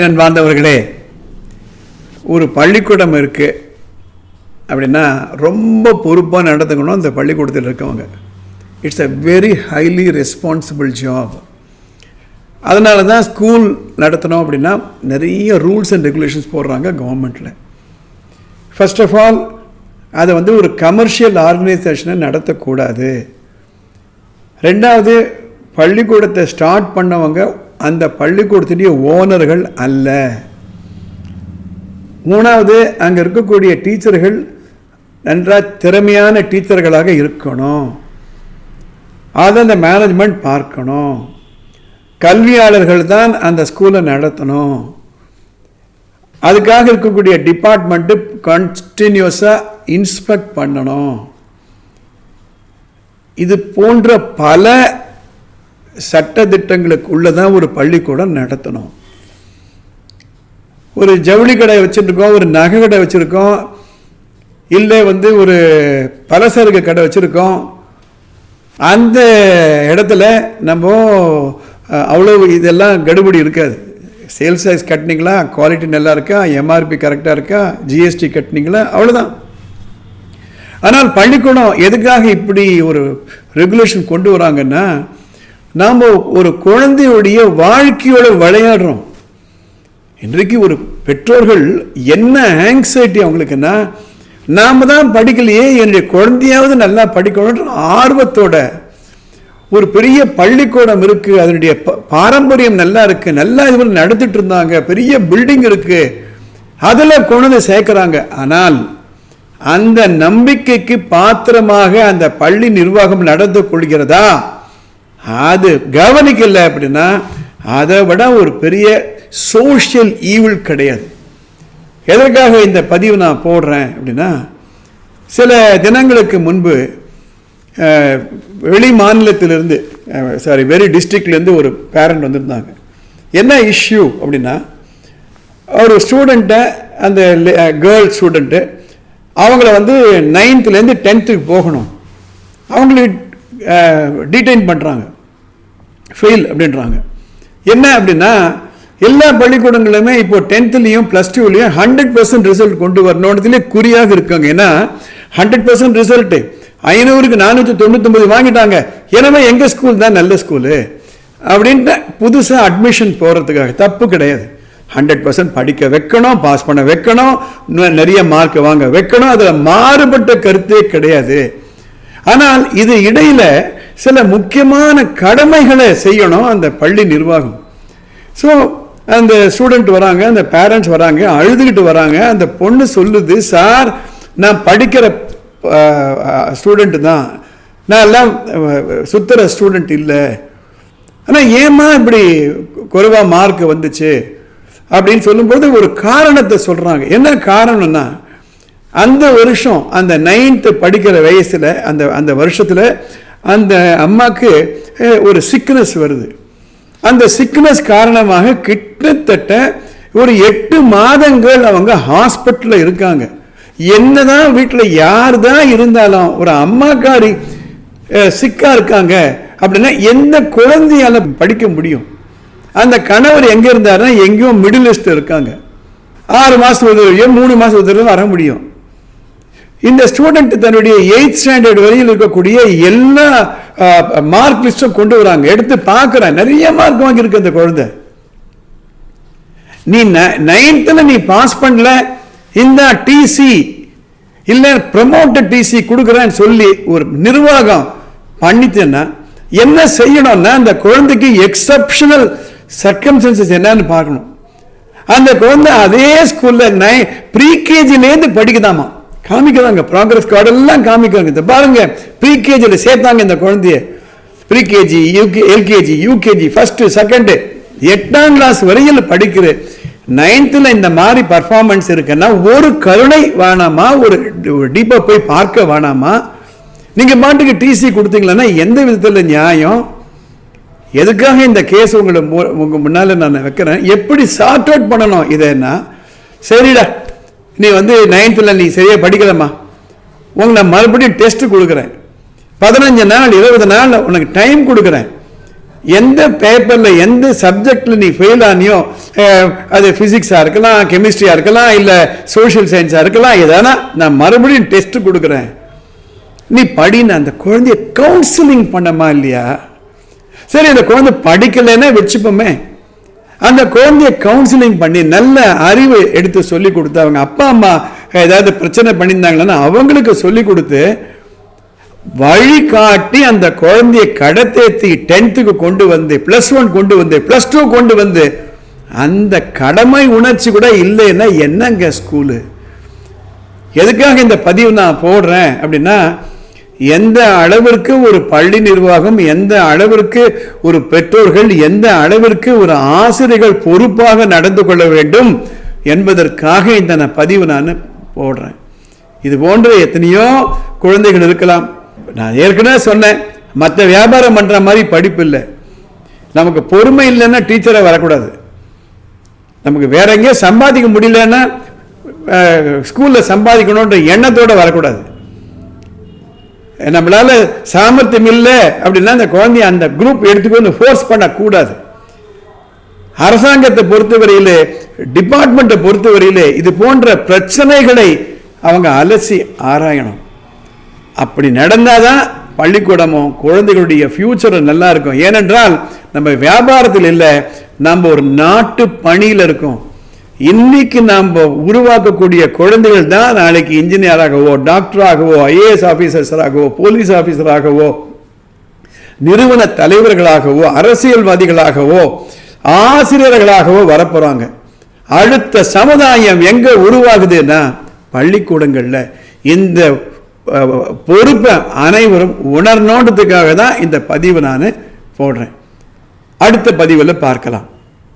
என் வாழ்ந்தவர்களே ஒரு பள்ளிக்கூடம் இருக்குது அப்படின்னா ரொம்ப பொறுப்பாக நடந்துக்கணும் அந்த பள்ளிக்கூடத்தில் இருக்கவங்க. It's a very highly responsible job அதனால தான் ஸ்கூல் நடத்தணும் அப்படின்னா நிறைய ரூல்ஸ் அண்ட் ரெகுலேஷன்ஸ் போடுறாங்க கவர்மெண்ட்டில் ஃபஸ்ட் ஆஃப் ஆல் அதை வந்து ஒரு கமர்ஷியல் ஆர்கனைசேஷனை நடத்தக்கூடாது. ரெண்டாவது பள்ளிக்கூடத்தை ஸ்டார்ட் பண்ணவங்க அந்த பள்ளிக்கூடத்துடைய ஓனர்கள் அல்ல. மூணாவது அங்கே இருக்கக்கூடிய டீச்சர்கள் நன்றாக திறமையான டீச்சர்களாக இருக்கணும். அதை அந்த மேனேஜ்மெண்ட் பார்க்கணும். கல்வியாளர்கள் தான் அந்த ஸ்கூலை நடத்தணும். அதுக்காக இருக்கக்கூடிய டிபார்ட்மெண்ட்டு கண்டினியூஸாக இன்ஸ்பெக்ட் பண்ணணும். இது போன்ற பல சட்ட திட்டங்களுக்கு உள்ளதான் ஒரு பள்ளிக்கூடம் நடத்தணும். ஒரு ஜவுளி கடை வச்சுருக்கோம் ஒரு நகை கடை வச்சுருக்கோம் இல்லை வந்து ஒரு பலசரக்கு கடை வச்சுருக்கோம். அந்த இடத்துல நம்ம அவ்வளோ இதெல்லாம் கடுபடி இருக்காது. சேல்ஸ் சைஸ் கட்டினீங்களா குவாலிட்டி நல்லா இருக்கா எம்ஆர்பி கரெக்டாக இருக்கா ஜிஎஸ்டி கட்டினீங்களா அவ்வளோதான் ஆனால் பள்ளிக்கூடம் எதுக்காக இப்படி ஒரு ரெகுலேஷன் கொண்டு வராங்கன்னா நாம் ஒரு குழந்தையுடைய வாழ்க்கையோட விளையாடுறோம். இன்றைக்கு ஒரு பெற்றோர்கள் என்ன ஆங்ஸைட்டி அவங்களுக்குன்னா நாம் தான் படிக்கலையே என்னுடைய குழந்தையாவது நல்லா படிக்கணுன்ற ஆர்வத்தோட ஒரு பெரிய பள்ளிக்கூடம் இருக்குது அதனுடைய ப- பாரம்பரியம் நல்லா இருக்குது நல்லா இது நடத்திட்டு இருந்தாங்க பெரிய பில்டிங் இருக்குது அதில் கொண்டு வந்து சேர்க்குறாங்க. ஆனால் அந்த நம்பிக்கைக்கு பாத்திரமாக அந்த பள்ளி நிர்வாகம் நடந்து கொள்கிறதா? அது கவனிக்கல அப்படின்னா அதை விட ஒரு பெரிய சோஷியல் ஈவில் கிடையாது. எதற்காக இந்த பதிவு நான் போடுறேன் அப்படின்னா சில தினங்களுக்கு முன்பு வெளி மாநிலத்திலிருந்து சாரி வெரி டிஸ்ட்ரிக்ட்லேருந்து ஒரு பேரண்ட் வந்திருந்தாங்க. என்ன இஷ்யூ அப்படின்னா ஒரு ஸ்டூடெண்ட்டை அந்த கேர்ள் ஸ்டூடெண்ட்டு அவங்கள வந்து நைன்த்துலேருந்து டென்த்துக்கு போகணும். அவங்களுக்கு டீடைன் பண்ணுறாங்க ஃபெயில் அப்படின்றாங்க. என்ன அப்படின்னா எல்லா பள்ளிக்கூடங்களுமே இப்போ டென்த்துலேயும் ப்ளஸ் டூலையும் ஹண்ட்ரட் பர்சன்ட் ரிசல்ட் கொண்டு வரணுன்றதுலேயே குறியாக இருக்காங்க. ஏன்னா ஹண்ட்ரட் பர்சன்ட் ரிசல்ட்டு ஐநூறுக்கு நானூற்றி தொண்ணூத்தொம்பது வாங்கிட்டாங்க. எனவே எங்கள் ஸ்கூல் தான் நல்ல ஸ்கூலு அப்படின்ட்டு புதுசாக அட்மிஷன் போகிறதுக்காக தப்பு கிடையாது. ஹண்ட்ரட் பர்சன்ட் படிக்க வைக்கணும் பாஸ் பண்ண வைக்கணும் இன்னும் நிறைய மார்க் வாங்க வைக்கணும். அதில் மாறுபட்ட கருத்தே கிடையாது. ஆனால் இது இடையில் சில முக்கியமான கடமைகளை செய்யணும் அந்த பள்ளி நிர்வாகம். ஸோ அந்த ஸ்டூடெண்ட் வராங்க அந்த பேரண்ட்ஸ் வராங்க அழுதுகிட்டு வராங்க. அந்த பொண்ணு சொல்லுது சார் நான் படிக்கிற ஸ்டூடெண்ட்டு தான். நான் எல்லாம் சுத்துற ஸ்டூடெண்ட் இல்லை. ஆனால் ஏம்மா இப்படி குறைவாக மார்க் வந்துச்சு? அப்படின்னு சொல்லும்போது ஒரு காரணத்தை சொல்கிறாங்க என்ன காரணம்னா அந்த வருஷம் அந்த நைன்த்து படிக்கிற வயசில் அந்த அந்த வருஷத்தில் அந்த அம்மாவுக்கு ஒரு சிக்னஸ் வருது. அந்த சிக்னஸ் காரணமாக கிட்டத்தட்ட ஒரு எட்டு மாதங்கள் அவங்க ஹாஸ்பிட்டலில் இருக்காங்க. என்ன தான் வீட்டில் யார் தான் இருந்தாலும் ஒரு அம்மாக்காரி சிக்காக இருக்காங்க அப்படின்னா எந்த குழந்தையால் படிக்க முடியும்? அந்த கணவர் எங்கே இருந்தாருன்னா எங்கேயும் மிடில் ஈஸ்ட் இருக்காங்க. ஆறு மாதம் உதவியோ மூணு மாதம் உதவியோ வர முடியும். இந்த ஸ்டூடெண்ட் தன்னுடைய எயித் ஸ்டாண்டர்ட் வரையில் இருக்கக்கூடிய எல்லா மார்க் லிஸ்டும் கொண்டு வராங்க. எடுத்து பார்க்குறேன் நிறைய மார்க் வாங்கியிருக்கு அந்த குழந்தை. நீ நைன்த்தில் நீ பாஸ் பண்ணல. இந்த டிசி இல்லை ப்ரமோட்டட் டிசி கொடுக்குறேன்னு சொல்லி ஒரு நிர்வாகம் பண்ணித்தேன்னா என்ன செய்யணும்னா அந்த குழந்தைக்கு எக்ஸப்ஷனல் சர்க்கம்சன்சஸ் என்னன்னு பார்க்கணும். அந்த குழந்தை அதே ஸ்கூலில் நை ப்ரீகேஜிலேருந்து படிக்குதாமா? காமிக்கிறாங்க. ப்ராக்ரஸ் கார்டெல்லாம் காமிக்கிறாங்க. இந்த பாருங்க ப்ரீகேஜியில் சேர்த்தாங்க இந்த குழந்தைய. Pre KG UK LKG UKG first second எட்டாம் கிளாஸ் வரையில் படிக்கிற நைன்த்தில் இந்த மாதிரி பர்ஃபார்மன்ஸ் இருக்குன்னா ஒரு கருணை வேணாமா? ஒரு டீப்பாக போய் பார்க்க வேணாமா? நீங்கள் பாட்டுக்கு டிசி கொடுத்தீங்களன்னா எந்த விதத்தில் நியாயம்? எதுக்காக இந்த கேஸ் உங்களை மு- முன்னால் நான் வைக்கிறேன்? எப்படி சார்ட் அவுட் பண்ணணும்? இதைன்னா சரிடா. நீ வந்து நைன்த்தில் நீ சரியாக படிக்கலம்மா. உங்களை நான் மறுபடியும் டெஸ்ட் கொடுக்குறேன். பதினஞ்சு நாள் இருபது நாள் உனக்கு டைம் கொடுக்குறேன். எந்த பேப்பரில் எந்த சப்ஜெக்டில் நீ ஃபெயில் ஆனியோ அது ஃபிசிக்ஸாக இருக்கலாம் கெமிஸ்ட்ரியாக இருக்கலாம் இல்லை சோஷியல் சயின்ஸாக இருக்கலாம் எதனா நான் மறுபடியும் டெஸ்ட் கொடுக்குறேன். நீ படின்னு அந்த குழந்தைய கவுன்சிலிங் பண்ணமா இல்லையா? சரி அந்த குழந்தை படிக்கலைன்னா வச்சுப்போமே. அந்த குழந்தைய கவுன்சிலிங் பண்ணி நல்ல அறிவு எடுத்து சொல்லி கொடுத்து அவங்க அப்பா அம்மா ஏதாவது பிரச்சனை பண்ணியிருந்தாங்கன்னா அவங்களுக்கு சொல்லி கொடுத்து வழிகாட்டி அந்த குழந்தைய கடத்தேத்தி டென்த்துக்கு கொண்டு வந்து ப்ளஸ் ஒன் கொண்டு வந்து ப்ளஸ் டூ கொண்டு வந்து அந்த கடமை உணர்ச்சி கூட இல்லைன்னா என்னங்க ஸ்கூலு எதுக்காக இந்த பதிவு நான் போடுறேன் அப்படின்னா எந்த அளவிற்கு ஒரு பள்ளி நிர்வாகம் எந்த அளவிற்கு ஒரு பெற்றோர்கள் எந்த அளவிற்கு ஒரு ஆசிரியர்கள் பொறுப்பாக நடந்து கொள்ள வேண்டும் என்பதற்காக இந்த நான் பதிவு நான் போடுறேன். இது போன்ற எத்தனையோ குழந்தைகள் இருக்கலாம். நான் ஏற்கனவே சொன்னேன் மற்ற வியாபாரம் பண்ணுற மாதிரி படிப்பு இல்லை. நமக்கு பொறுமை இல்லைன்னா டீச்சரை வரக்கூடாது. நமக்கு வேற எங்கேயோ சம்பாதிக்க முடியலன்னா ஸ்கூலில் சம்பாதிக்கணுன்ற எண்ணத்தோடு வரக்கூடாது. நம்மளால் சாமர்த்தியம் இல்லை அப்படின்னா அந்த குழந்தைய அந்த குரூப் எடுத்துக்கொண்டு ஃபோர்ஸ் பண்ணக்கூடாது. அரசாங்கத்தை பொறுத்தவரையிலே டிபார்ட்மெண்ட்டை பொறுத்தவரையிலே இது போன்ற பிரச்சனைகளை அவங்க அலசி ஆராயணும். அப்படி நடந்தால் தான் பள்ளிக்கூடமும் குழந்தைகளுடைய ஃப்யூச்சரும் நல்லா இருக்கும். ஏனென்றால் நம்ம வியாபாரத்தில் இல்லை நம்ம ஒரு நாட்டு பணியில் இருக்கோம். இன்னைக்கு நாம் உருவாக்கக்கூடிய குழந்தைகள் தான் நாளைக்கு இன்ஜினியராகவோ டாக்டராகவோ ஐஏஎஸ் ஆஃபீஸர்ஸராகவோ போலீஸ் ஆஃபீஸராகவோ நிறுவன தலைவர்களாகவோ அரசியல்வாதிகளாகவோ ஆசிரியர்களாகவோ வரப்போகிறாங்க அடுத்த சமுதாயம் எங்கே உருவாகுதுன்னா பள்ளிக்கூடங்களில். இந்த பொறுப்பை அனைவரும் உணரணுன்றதுக்காக தான் இந்த பதிவு நான் போடுறேன். அடுத்த பதிவில் பார்க்கலாம்.